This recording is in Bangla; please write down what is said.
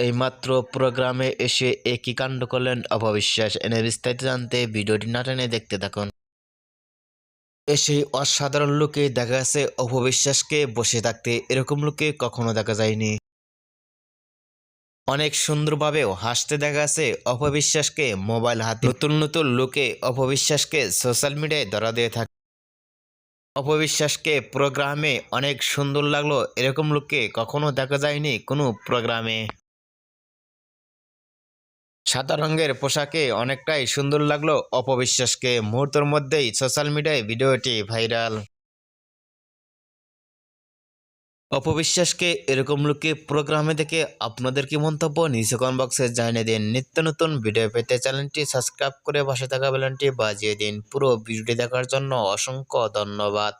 এইমাত্র প্রোগ্রামে এসে একই কাণ্ড করলেন অপবিশ্বাস। এনে বিস্তারিত জানতে ভিডিওটি না টেনে দেখতে থাকুন। এসে অসাধারণ লোকে দেখা গেছে অপবিশ্বাসকে বসে থাকতে। এরকম লোকে কখনো দেখা যায়নি। অনেক সুন্দরভাবেও হাসতে দেখা গেছে অপবিশ্বাসকে মোবাইল হাতে। নতুন নতুন লোকে অপবিশ্বাসকে সোশ্যাল মিডিয়ায় ধরা দিয়ে থাকে অপবিশ্বাসকে প্রোগ্রামে অনেক সুন্দর লাগল। এরকম লোককে কখনো দেখা যায়নি কোনো প্রোগ্রামে। সাদা রঙের পোশাকে অনেকটাই সুন্দর লাগল অপবিশ্বাসকে। মুহূর্তের মধ্যেই সোশ্যাল মিডিয়ায় ভিডিওটি ভাইরাল। অপবিশ্বাসকে এরকম লোকে প্রোগ্রামে দেখে আপনাদের কি মন্তব্য? নিচে কমেন্ট বক্সে জানিয়ে দিন। নিত্য নতুন ভিডিও পেতে চ্যানেলটি সাবস্ক্রাইব করে পাশে থাকা বেলনটি বাজিয়ে দিন। পুরো ভিডিওটি দেখার জন্য অসংখ্য ধন্যবাদ।